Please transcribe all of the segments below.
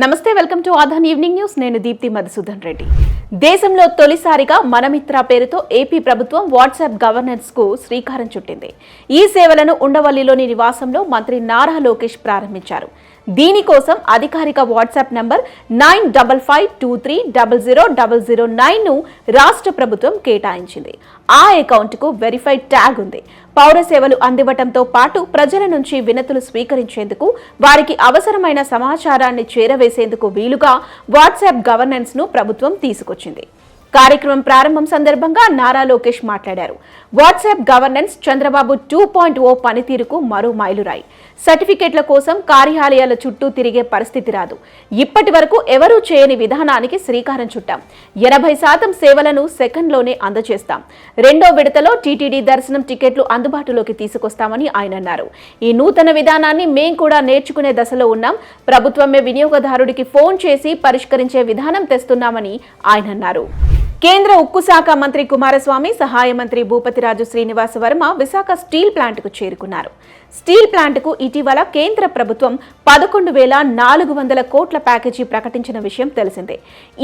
నమస్తే welcome to Aadhan evening news. నేను దీప్తి మధుసూదన్ రెడ్డి. దేశంలో తొలిసారిగా మనమిత్ర పేరుతో ఏపీ ప్రభుత్వం వాట్సాప్ గవర్నెన్స్కు శ్రీకారం చుట్టింది. ఈ సేవలను ఉండవల్లిలోని నివాసంలో మంత్రి నారా లోకేష్ ప్రారంభించారు. దీనికోసం అధికారిక WhatsApp number nine double five two three double zero double zero నైన్ను రాష్ట్ర ప్రభుత్వం కేటాయించింది. ఆ అకౌంట్కు వెరిఫైడ్ ట్యాగ్ ఉంది. పౌర సేవలు అందివ్వటంతో పాటు ప్రజల నుంచి వినతులు స్వీకరించేందుకు వారికి అవసరమైన సమాచారాన్ని చేరవేసేందుకు వీలుగా వాట్సాప్ గవర్నెన్స్ను ప్రభుత్వం తీసుకొచ్చింది. కార్యక్రమం ప్రారంభం సందర్భంగా నారా లోకేష్ మాట్లాడారు. WhatsApp governance Chandrababu two point O పనితీరుకు మరో మైలురాయి. సర్టిఫికెట్ల కోసం కార్యాలయాల చుట్టూ తిరిగే పరిస్థితి రాదు. ఇప్పటి వరకు ఎవరూ చేయని విధానానికి శ్రీకారం చుట్టాం. ఎనభై శాతం సేవలను సెకండ్లోనే అందజేస్తాం. రెండో విడతలో టీటీడీ దర్శనం టికెట్లు అందుబాటులోకి తీసుకొస్తామని ఆయన అన్నారు. ఈ నూతన విధానాన్ని మేం కూడా నేర్చుకునే దశలో ఉన్నాం. ప్రభుత్వమే వినియోగదారుడికి ఫోన్ చేసి పరిష్కరించే విధానం తెస్తున్నామని ఆయన అన్నారు. కేంద్ర ఉక్కు శాఖ మంత్రి కుమారస్వామి సహాయ మంత్రి భూపతిరాజు శ్రీనివాస వర్మ విశాఖ స్టీల్ ప్లాంట్కు చేరుకున్నారు. స్టీల్ ప్లాంట్కు ఇటీవల కేంద్ర ప్రభుత్వం పదకొండు వేల నాలుగు వందల కోట్ల ప్యాకేజీ ప్రకటించిన విషయం తెలిసిందే.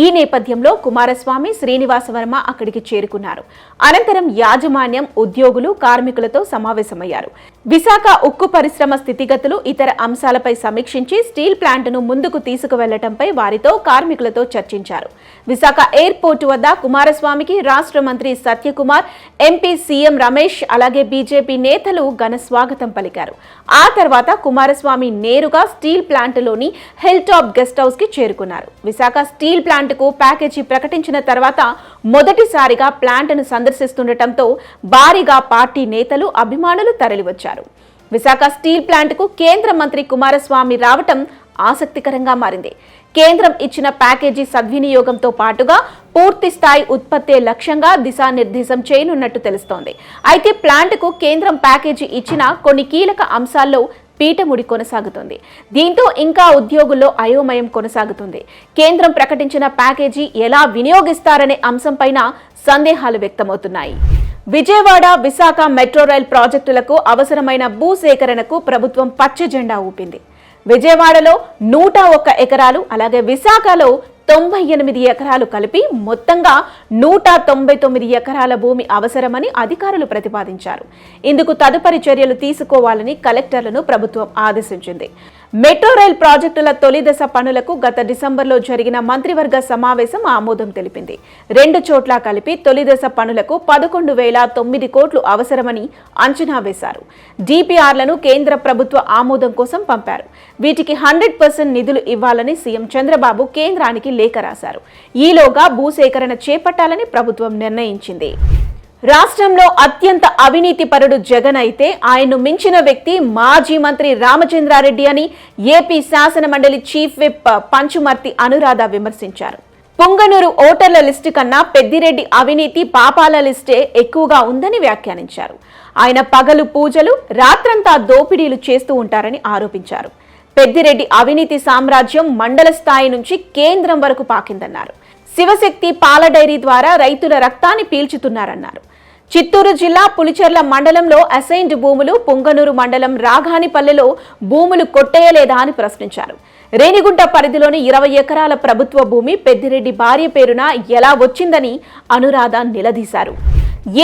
ఈ నేపథ్యంలో కుమారస్వామి శ్రీనివాస వర్మ అక్కడికి చేరుకున్నారు. అనంతరం యాజమాన్యం ఉద్యోగులు కార్మికులతో సమావేశమయ్యారు. విశాఖ ఉక్కు పరిశ్రమ స్థితిగతులు ఇతర అంశాలపై సమీక్షించి స్టీల్ ప్లాంట్ను ముందుకు తీసుకువెళ్ళటంపై వారితో కార్మికులతో చర్చించారు. విశాఖ ఎయిర్పోర్టు వద్ద కుమారస్వామికి రాష్ట్ర మంత్రి సత్యకుమార్ ఎంపీ సీఎం రమేష్ అలాగే బీజేపీ నేతలు ఘన స్వాగతం పలికారు. ఆ తర్వాత కుమారస్వామి నేరుగా స్టీల్ ప్లాంట్లోని హిల్ టాప్ గెస్ట్ హౌస్కి చేరుకున్నారు. విశాఖ స్టీల్ ప్లాంట్కు ప్యాకేజీ ప్రకటించిన తర్వాత మొదటిసారిగా ప్లాంట్ను సందర్శిస్తుండటంతో భారీగా పార్టీ నేతలు అభిమానులు తరలివచ్చారు. విశాఖ స్టీల్ ప్లాంట్కు కేంద్ర మంత్రి కుమారస్వామి రావటం ఆసక్తికరంగా మారింది. కేంద్రం ఇచ్చిన ప్యాకేజీ సద్వినియోగంతో పాటుగా పూర్తి స్థాయి ఉత్పత్తే లక్ష్యంగా దిశానిర్దేశం చేయనున్నట్టు తెలుస్తోంది. అయితే ప్లాంట్కు కేంద్రం ప్యాకేజీ ఇచ్చిన కొన్ని కీలక అంశాల్లో పీఠముడి కొనసాగుతుంది. దీంతో ఇంకా ఉద్యోగుల్లో అయోమయం కొనసాగుతుంది. కేంద్రం ప్రకటించిన ప్యాకేజీ ఎలా వినియోగిస్తారనే అంశంపైన సందేహాలు వ్యక్తమవుతున్నాయి. విజయవాడ విశాఖ మెట్రో రైల్ ప్రాజెక్టులకు అవసరమైన భూసేకరణకు ప్రభుత్వం పచ్చ జెండా ఊపింది. విజయవాడలో నూట ఒక్క ఎకరాలు అలాగే విశాఖలో తొంభై ఎనిమిది ఎకరాలు కలిపి మొత్తంగా నూట తొంభై తొమ్మిది ఎకరాల భూమి అవసరమని అధికారులు ప్రతిపాదించారు. ఇందుకు తదుపరి చర్యలు తీసుకోవాలని కలెక్టర్లను ప్రభుత్వం ఆదేశించింది. మెట్రో రైల్ ప్రాజెక్టుల తొలిదశ పనులకు గత డిసెంబర్లో జరిగిన మంత్రివర్గ సమావేశం ఆమోదం తెలిపింది. రెండు చోట్ల కలిపి తొలిదశ పనులకు పదకొండు వేల తొమ్మిది కోట్లు అవసరమని అంచనా వేశారు. డిపిఆర్లను కేంద్ర ప్రభుత్వ ఆమోదం కోసం పంపారు. వీటికి హండ్రెడ్ పర్సెంట్ నిధులు ఇవ్వాలని సీఎం చంద్రబాబు కేంద్రానికి లేఖ రాశారు. ఈలోగా భూసేకరణ చేపట్టాలని ప్రభుత్వం నిర్ణయించింది. రాష్ట్రంలో అత్యంత అవినీతి పరుడు జగన్ అయితే ఆయన్ను మించిన వ్యక్తి మాజీ మంత్రి రామచంద్రారెడ్డి అని ఏపీ శాసన మండలి చీఫ్ విప్ పంచుమర్తి అనురాధ విమర్శించారు. పొంగనూరు ఓటర్ల లిస్టు కన్నా పెద్దిరెడ్డి అవినీతి పాపాల లిస్టే ఎక్కువగా ఉందని వ్యాఖ్యానించారు. ఆయన పగలు పూజలు రాత్రంతా దోపిడీలు చేస్తూ ఉంటారని ఆరోపించారు. పెద్దిరెడ్డి అవినీతి సామ్రాజ్యం మండల స్థాయి నుంచి కేంద్రం వరకు పాకిందన్నారు. శివశక్తి పాల డైరీ ద్వారా రైతుల రక్తాన్ని పీల్చుతున్నారన్నారు. చిత్తూరు జిల్లా పులిచెర్ల మండలంలో అసైన్డ్ భూములు పొంగనూరు మండలం రాఘానిపల్లెలో భూములు కొట్టేయలేదా అని ప్రశ్నించారు. రేణిగుంట పరిధిలోని ఇరవై ఎకరాల ప్రభుత్వ భూమి పెద్దిరెడ్డి భార్య పేరున ఎలా వచ్చిందని అనురాధ నిలదీశారు.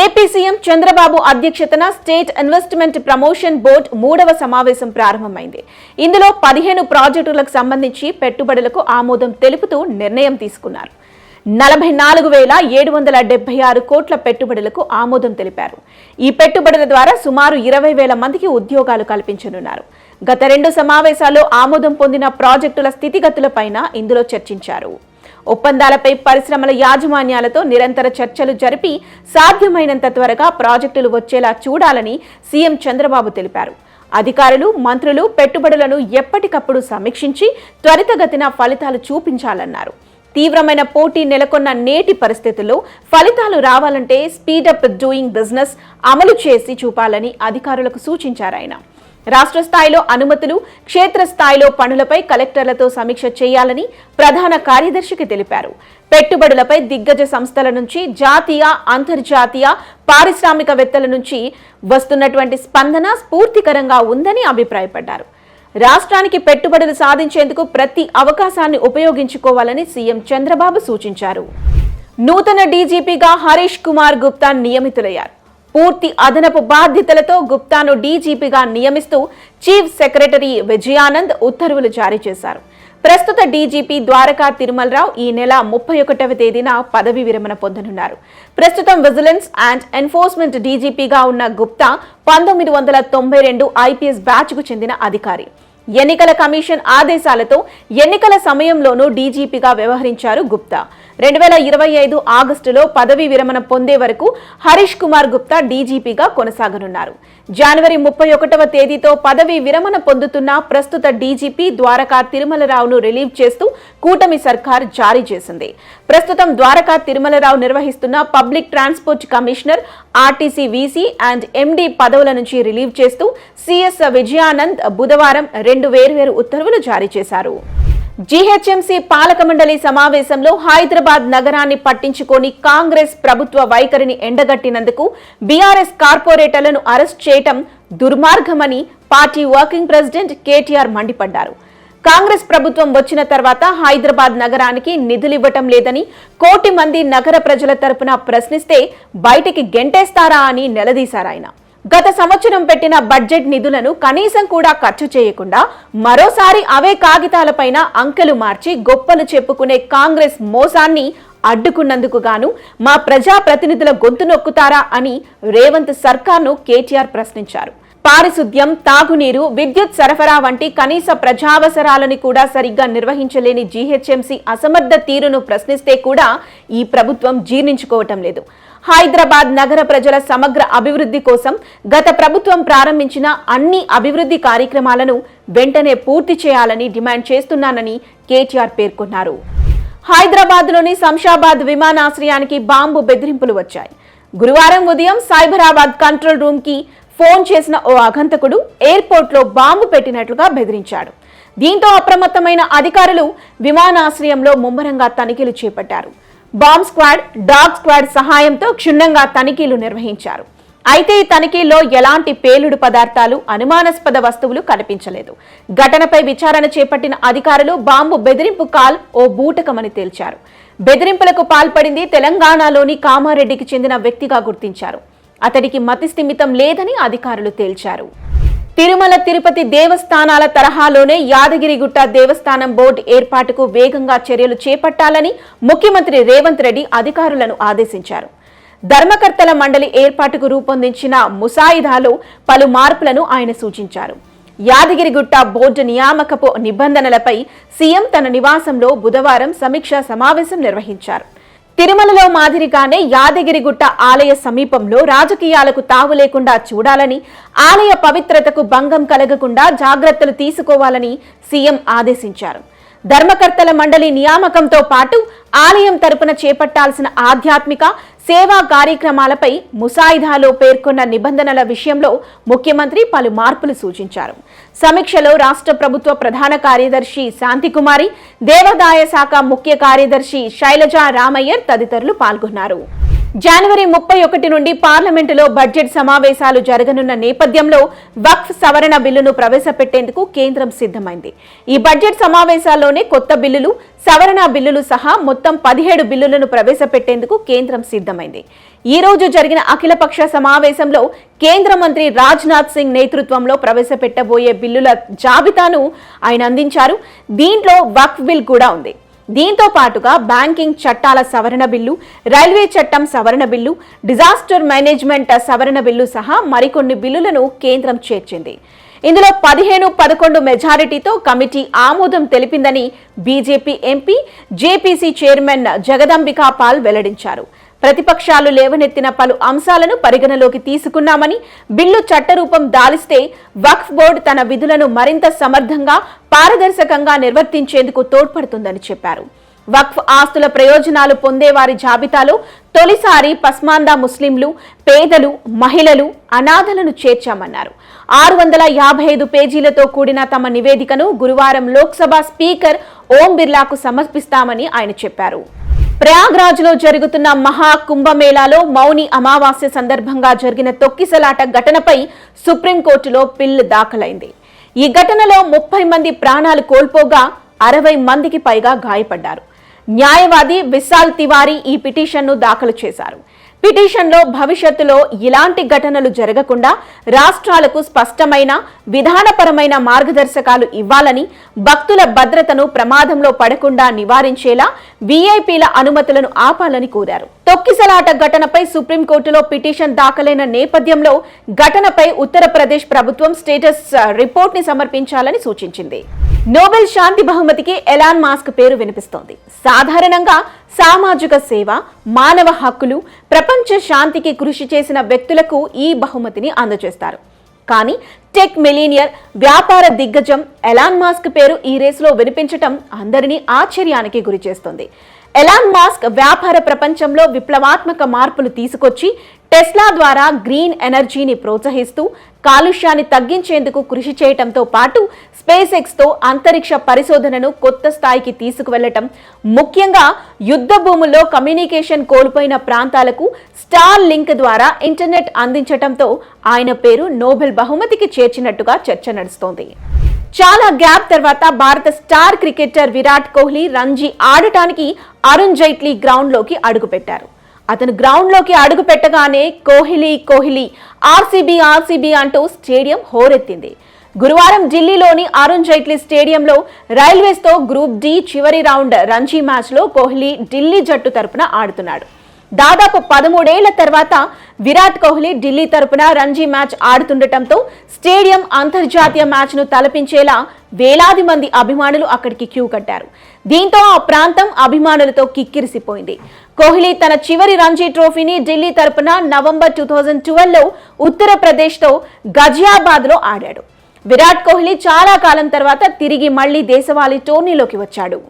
ఏపీ సీఎం చంద్రబాబు అధ్యక్షతన స్టేట్ ఇన్వెస్ట్మెంట్ ప్రమోషన్ బోర్డు మూడవ సమావేశం ప్రారంభమైంది. ఇందులో పదిహేను ప్రాజెక్టులకు సంబంధించి పెట్టుబడులకు ఆమోదం తెలుపుతూ నిర్ణయం తీసుకున్నారు. నలభై నాలుగు వేల ఏడు వందల డెబ్బై ఆరు కోట్ల పెట్టుబడులకు ఆమోదం తెలిపారు. ఈ పెట్టుబడుల ద్వారా సుమారు ఇరవై వేల మందికి ఉద్యోగాలు కల్పించనున్నారు. గత రెండు సమావేశాల్లో ఆమోదం పొందిన ప్రాజెక్టుల స్థితిగతులపైన ఇందులో చర్చించారు. ఒప్పందాలపై పరిశ్రమల యాజమాన్యాలతో నిరంతర చర్చలు జరిపి సాధ్యమైనంత త్వరగా ప్రాజెక్టులు వచ్చేలా చూడాలని సీఎం చంద్రబాబు తెలిపారు. అధికారులు మంత్రులు పెట్టుబడులను ఎప్పటికప్పుడు సమీక్షించి త్వరితగతిన ఫలితాలు చూపించాలన్నారు. తీవ్రమైన పోటీ నెలకొన్న నేటి పరిస్థితుల్లో ఫలితాలు రావాలంటే స్పీడప్ డూయింగ్ బిజినెస్ అమలు చేసి చూపాలని అధికారులకు సూచించారు ఆయన. రాష్ట్ర స్థాయిలో అనుమతులు క్షేత్రస్థాయిలో పనులపై కలెక్టర్లతో సమీక్ష చేయాలని ప్రధాన కార్యదర్శికి తెలిపారు. పెట్టుబడులపై దిగ్గజ సంస్థల నుంచి జాతీయ అంతర్జాతీయ పారిశ్రామికవేత్తల నుంచి వస్తున్నటువంటి స్పందన స్ఫూర్తికరంగా ఉందని అభిప్రాయపడ్డారు. రాష్ట్రానికి పెట్టుబడులు సాధించేందుకు ప్రతి అవకాశాన్ని ఉపయోగించుకోవాలని సీఎం చంద్రబాబు సూచించారు. నూతన డీజీపీగా హరీష్ కుమార్ గుప్తా నియమితులయ్యారు. పూర్తి అదనపు బాధ్యతలతో గుప్తాను డీజీపీగా నియమిస్తూ చీఫ్ సెక్రటరీ విజయానంద్ ఉత్తర్వులు జారీ చేశారు. ప్రస్తుత డీజీపీ ద్వారకా తిరుమలరావు ఈ నెల ముప్పై ఒకటవ తేదీన పదవి విరమణ పొందనున్నారు. ప్రస్తుతం విజిలెన్స్ అండ్ ఎన్ఫోర్స్మెంట్ డీజీపీగా ఉన్న గుప్తా పంతొమ్మిది వందల తొంభై రెండు ఐపీఎస్ బ్యాచ్కు చెందిన అధికారి. ఎన్నికల కమిషన్ ఆదేశాలతో ఎన్నికల సమయంలోనూ డీజీపీగా వ్యవహరించారు గుప్తా. రెండు వేల ఇరవై ఐదు ఆగస్టులో పదవీ విరమణ పొందే వరకు హరీష్ కుమార్ గుప్తా డీజీపీగా కొనసాగనున్నారు. జనవరి ముప్పై ఒకటవ తేదీతో పదవీ విరమణ పొందుతున్న ప్రస్తుత డీజీపీ ద్వారకా తిరుమలరావును రిలీవ్ చేస్తూ కూటమి సర్కార్ జారీ చేసింది. ప్రస్తుతం ద్వారకా తిరుమలరావు నిర్వహిస్తున్న public transport commissioner RTC VC and MD పదవుల నుంచి రిలీవ్ చేస్తూ సిఎస్ విజయానంద్ బుధవారం రెండు వేర్వేరు ఉత్తర్వులు జారీ చేశారు. జీహెచ్ఎంసీ పాలక మండలి సమావేశంలో హైదరాబాద్ నగరాన్ని పట్టించుకొని కాంగ్రెస్ ప్రభుత్వ వైఖరిని ఎండగట్టినందుకు బీఆర్ఎస్ కార్పొరేటర్లను అరెస్ట్ చేయటం దుర్మార్గమని పార్టీ వర్కింగ్ ప్రెసిడెంట్ కేటీఆర్ మండిపడ్డారు. కాంగ్రెస్ ప్రభుత్వం వచ్చిన తర్వాత హైదరాబాద్ నగరానికి నిధులివ్వటం లేదని కోటి మంది నగర ప్రజల తరపున ప్రశ్నిస్తే బయటికి గెంటేస్తారా అని నిలదీశారాయన గత సంవత్సరం పెట్టిన బడ్జెట్ నిధులను కనీసం కూడా ఖర్చు చేయకుండా మరోసారి అవే కాగితాలపైన అంకెలు మార్చి గొప్పలు చెప్పుకునే కాంగ్రెస్ మోసాన్ని అడ్డుకున్నందుకు గాను మా ప్రజా ప్రతినిధుల గొంతు నొక్కుతారా అని రేవంత్ సర్కార్ను కేటీఆర్ ప్రశ్నించారు. పారిశుద్ధ్యం తాగునీరు విద్యుత్ సరఫరా వంటి కనీస ప్రజావసరాలని కూడా సరిగ్గా నిర్వహించలేని జీహెచ్ఎంసీ అసమర్థ తీరును ప్రశ్నిస్తే కూడా ఈ ప్రభుత్వం జీర్ణించుకోవటం లేదు. హైదరాబాద్ నగర ప్రజల సమగ్ర అభివృద్ధి కోసం గత ప్రభుత్వం ప్రారంభించిన అన్ని అభివృద్ధి కార్యక్రమాలను వెంటనే పూర్తి చేయాలని డిమాండ్ చేస్తున్నానని కేటీఆర్ పేర్కొన్నారు. హైదరాబాద్లోని శంషాబాద్ విమానాశ్రయానికి బాంబు బెదిరింపులు వచ్చాయి. గురువారం ఉదయం సైబరాబాద్ కంట్రోల్ రూమ్కి ఫోన్ చేసిన ఓ అగంతకుడు ఎయిర్పోర్ట్లో బాంబు పెట్టినట్లుగా బెదిరించాడు. దీంతో అప్రమత్తమైన అధికారులు విమానాశ్రయంలో ముమ్మరంగా తనిఖీలు చేపట్టారు. బాంబ్ స్క్వాడ్ డాగ్ స్క్వాడ్ సహాయంతో క్షుణ్ణంగా తనిఖీలు నిర్వహించారు. అయితే ఈ తనిఖీల్లో ఎలాంటి పేలుడు పదార్థాలు అనుమానాస్పద వస్తువులు కనిపించలేదు. ఘటనపై విచారణ చేపట్టిన అధికారులు బాంబు బెదిరింపు కాల్ ఓ బూటకమని తేల్చారు. బెదిరింపులకు పాల్పడింది తెలంగాణలోని కామారెడ్డికి చెందిన వ్యక్తిగా గుర్తించారు. అతడికి మతిస్థిమితం లేదని అధికారులు తేల్చారు. తిరుమల తిరుపతి దేవస్థానాల తరహాలోనే యాదగిరిగుట్ట దేవస్థానం బోర్డు ఏర్పాటుకు వేగంగా చర్యలు చేపట్టాలని ముఖ్యమంత్రి రేవంత్ రెడ్డి అధికారులను ఆదేశించారు. ధర్మకర్తల మండలి ఏర్పాటుకు రూపొందించిన ముసాయిదాలో పలు మార్పులను ఆయన సూచించారు. యాదగిరిగుట్ట బోర్డు నియామకపు నిబంధనలపై సీఎం తన నివాసంలో బుధవారం సమీక్షా సమావేశం నిర్వహించారు. తిరుమలలో మాదిరిగానే యాదగిరిగుట్ట ఆలయ సమీపంలో రాజకీయాలకు తావు లేకుండా చూడాలని ఆలయ పవిత్రతకు భంగం కలగకుండా జాగ్రత్తలు తీసుకోవాలని సీఎం ఆదేశించారు. ధర్మకర్తల మండలి నియామకంతో పాటు ఆలయం తరపున చేపట్టాల్సిన ఆధ్యాత్మిక సేవా కార్యక్రమాలపై ముసాయిదాలో పేర్కొన్న నిబంధనల విషయంలో ముఖ్యమంత్రి పలు మార్పులు సూచించారు. సమీక్షలో రాష్ట్ర ప్రభుత్వ ప్రధాన కార్యదర్శి శాంతికుమారి దేవాదాయ శాఖ ముఖ్య కార్యదర్శి శైలజ రామయ్యర్ తదితరులు పాల్గొన్నారు. జనవరి ముప్పై ఒకటి నుండి పార్లమెంటులో బడ్జెట్ సమావేశాలు జరగనున్న నేపథ్యంలో వక్ఫ్ సవరణ బిల్లును ప్రవేశపెట్టేందుకు కేంద్రం సిద్ధమైంది. ఈ బడ్జెట్ సమావేశాల్లోనే కొత్త బిల్లులు సవరణ బిల్లులు సహా మొత్తం పదిహేడు బిల్లులను ప్రవేశపెట్టేందుకు కేంద్రం సిద్ధమైంది. ఈ రోజు జరిగిన అఖిలపక్ష సమావేశంలో కేంద్ర మంత్రి రాజ్నాథ్ సింగ్ నేతృత్వంలో ప్రవేశపెట్టబోయే బిల్లుల జాబితాను ఆయన అందించారు. దీంట్లో వక్ఫ్ బిల్ కూడా ఉంది. దీంతో పాటుగా బ్యాంకింగ్ చట్టాల సవరణ బిల్లు రైల్వే చట్టం సవరణ బిల్లు డిజాస్టర్ మేనేజ్మెంట్ సవరణ బిల్లు సహా మరికొన్ని బిల్లులను కేంద్రం చేర్చింది. ఇందులో పదిహేను పదకొండు మెజారిటీతో కమిటీ ఆమోదం తెలిపిందని BJP MP JPC chairman Jagadambika Pal వెల్లడించారు. ప్రతిపక్షాలు లేవనెత్తిన పలు అంశాలను పరిగణలోకి తీసుకున్నామని బిల్లు చట్టరూపం దాలిస్తే వక్ఫ్ బోర్డు తన విధులను మరింత సమర్థంగా పారదర్శకంగా నిర్వర్తించేందుకు తోడ్పడుతుందని చెప్పారు. వక్ఫ్ ఆస్తుల ప్రయోజనాలు పొందే వారి జాబితాలో తొలిసారి పస్మాందా ముస్లింలు పేదలు మహిళలు అనాథలను చేర్చామన్నారు. ఆరు వందల యాభై ఐదు పేజీలతో కూడిన తమ నివేదికను గురువారం లోక్సభ స్పీకర్ ఓం బిర్లాకు సమర్పిస్తామని ఆయన చెప్పారు. ప్రయాగ్రాజ్లో జరుగుతున్న మహా కుంభమేళాలో మౌని అమావాస్య సందర్భంగా జరిగిన తొక్కిసలాట ఘటనపై సుప్రీంకోర్టులో పిల్లు దాఖలైంది. ఈ ఘటనలో ముప్పై మంది ప్రాణాలు కోల్పోగా అరవై మందికి పైగా గాయపడ్డారు. న్యాయవాది విశాల్ తివారీ ఈ పిటిషన్ను దాఖలు చేశారు. పిటిషన్లో భవిష్యత్తులో ఇలాంటి ఘటనలు జరగకుండా రాష్ట్రాలకు స్పష్టమైన విధానపరమైన మార్గదర్శకాలు ఇవ్వాలని భక్తుల భద్రతను ప్రమాదంలో పడకుండా నివారించేలా వీఐపీల అనుమతులను ఆపాలని కోరారు. తొక్కిసలాట ఘటనపై సుప్రీంకోర్టులో పిటిషన్ దాఖలైన నేపథ్యంలో ఘటనపై ఉత్తరప్రదేశ్ ప్రభుత్వం స్టేటస్ రిపోర్ట్ని సమర్పించాలని సూచించింది. నోబెల్ శాంతి బహుమతికి ఎలాన్ మాస్క్ పేరు వినిపిస్తోంది. సాధారణంగా సామాజిక సేవ మానవ హక్కులు ప్రపంచ శాంతికి కృషి చేసిన వ్యక్తులకు ఈ బహుమతిని అందజేస్తారు. కానీ టెక్ మిలీనియర్ వ్యాపార దిగ్గజం ఎలాన్ మాస్క్ పేరు ఈ రేసులో వినిపించటం అందరినీ ఆశ్చర్యానికి గురిచేస్తుంది. ఎలాన్ మాస్క్ వ్యాపార ప్రపంచంలో విప్లవాత్మక మార్పులు తీసుకొచ్చి టెస్లా ద్వారా గ్రీన్ ఎనర్జీని ప్రోత్సహిస్తూ కాలుష్యాన్ని తగ్గించేందుకు కృషి చేయటంతో పాటు స్పేస్ ఎక్స్తో అంతరిక్ష పరిశోధనను కొత్త స్థాయికి తీసుకువెళ్ళటం ముఖ్యంగా యుద్ధ భూముల్లో కమ్యూనికేషన్ కోల్పోయిన ప్రాంతాలకు స్టార్ లింక్ ద్వారా ఇంటర్నెట్ అందించటంతో ఆయన పేరు నోబెల్ బహుమతికి చేర్చినట్టుగా చర్చ నడుస్తోంది. చాలా గ్యాప్ తర్వాత భారత స్టార్ క్రికెటర్ విరాట్ కోహ్లీ రంజీ ఆడటానికి అరుణ్ జైట్లీ గ్రౌండ్లోకి అడుగుపెట్టారు. అతను గ్రౌండ్లోకి అడుగు పెట్టగానే కోహ్లీ కోహ్లీ ఆర్సీబీ ఆర్సీబీ అంటూ స్టేడియం హోరెత్తింది. గురువారం ఢిల్లీలోని అరుణ్ జైట్లీ స్టేడియంలో రైల్వేస్తో గ్రూప్ డి చివరి రౌండ్ రంజీ మ్యాచ్లో కోహ్లీ ఢిల్లీ జట్టు తరపున ఆడుతున్నాడు. దాదాపు పదమూడేళ్ళ తర్వాత విరాట్ కోహ్లీ ఢిల్లీ తరపున రంజీ మ్యాచ్ ఆడుతుండటంతో స్టేడియం అంతర్జాతీయ మ్యాచ్ను తలపించేలా వేలాది మంది అభిమానులు అక్కడికి క్యూ కట్టారు. దీంతో ఆ ప్రాంతం అభిమానులతో కిక్కిరిసిపోయింది. కోహ్లీ తన చివరి రంజీ ట్రోఫీని ఢిల్లీ తరపున నవంబర్ టూ థౌజండ్ ట్వెల్వ్లో ఉత్తరప్రదేశ్తో గజియాబాద్లో ఆడాడు. విరాట్ కోహ్లీ చాలా కాలం తర్వాత తిరిగి మళ్ళీ దేశవాళీ టోర్నీలోకి వచ్చాడు.